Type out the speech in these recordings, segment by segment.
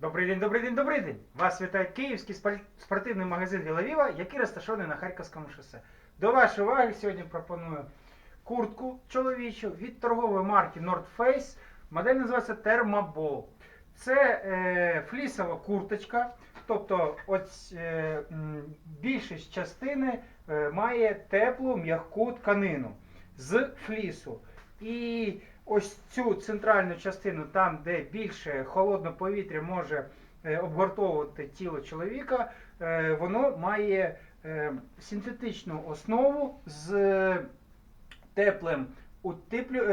Добрий день, добрий день, добрий день! Вас вітає київський спортивний магазин Вілавіва, який розташований на Харківському шосе. До вашої уваги сьогодні пропоную куртку чоловічу від торгової марки North Face. Модель називається Thermoball. Це е, флісова курточка, тобто ось, е, більшість частини е, має теплу м'яку тканину з флісу. І ось цю центральну частину, там, де більше холодне повітря може е, обгортовувати тіло чоловіка, е, воно має е, синтетичну основу з теплим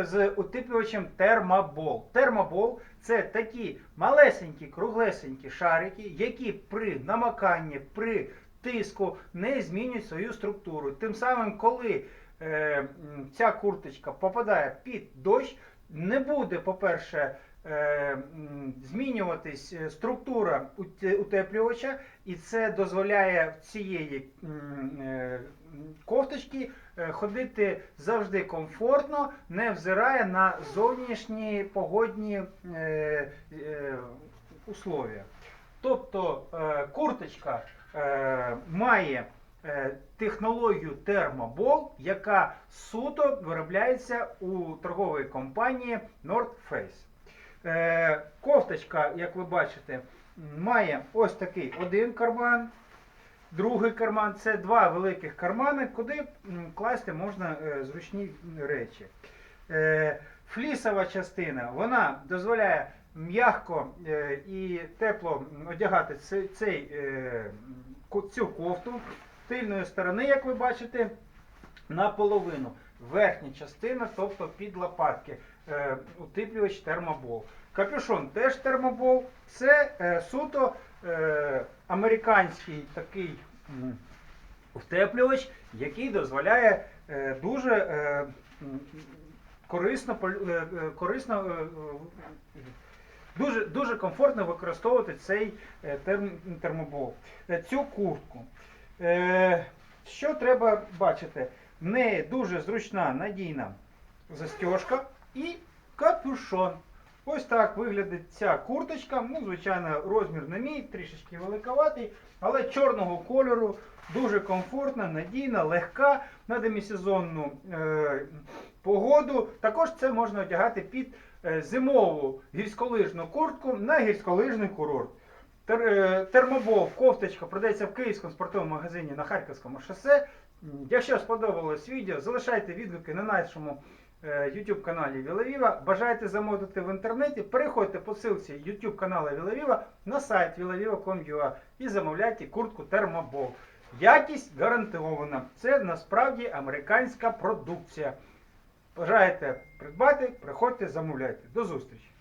з утеплювачем термобол. Термобол це такі малесенькі, круглесенькі шарики, які при намаканні, при тиску не змінюють свою структуру. Тим самим, коли е, ця курточка попадає під дощ, не буде, по-перше, е, змінюватись е, структура утеплювача, і це дозволяє цієї е, кофточки ходити завжди комфортно, не взирає на зовнішні погодні условия. Тобто курточка має технологію термобол, яка суто виробляється у торгової компанії North Face. Е, кофточка, як ви бачите, має ось такий один карман, другий карман це два великих кармани, куди класти можна е, зручні речі. Е, флісова частина вона дозволяє м'яко е, і тепло одягати цей, е, цю кофту тильної сторони, як ви бачите, наполовину. Верхня частина, тобто під лопатки, е, утеплювач термобол. Капюшон теж термобол. Це е, суто е, американський такий утеплювач, який дозволяє е, дуже е, корисно, е, е, корисно е, е, дуже, дуже комфортно використовувати цей е, терм, термобол, цю куртку. Е, що треба бачити? В неї дуже зручна надійна застежка і капюшон. Ось так виглядить ця курточка. Ну, звичайно, розмір не мій, трішечки великоватий, але чорного кольору, дуже комфортна, надійна, легка на демісезонну е, погоду. Також це можна одягати під е, зимову гірськолижну куртку на гірськолижний курорт. Тер, е, термобол, кофточка продається в київському спортивному магазині на Харківському шосе. Якщо сподобалось відео, залишайте відгуки на нашому е, YouTube каналі Вілавіва. Бажаєте замовити в інтернеті, переходьте по ссылці YouTube каналу Вілавіва на сайт vilaviva.com.ua і замовляйте куртку термобол. Якість гарантована. Це насправді американська продукція. Бажаєте придбати, приходьте, замовляйте. До зустрічі!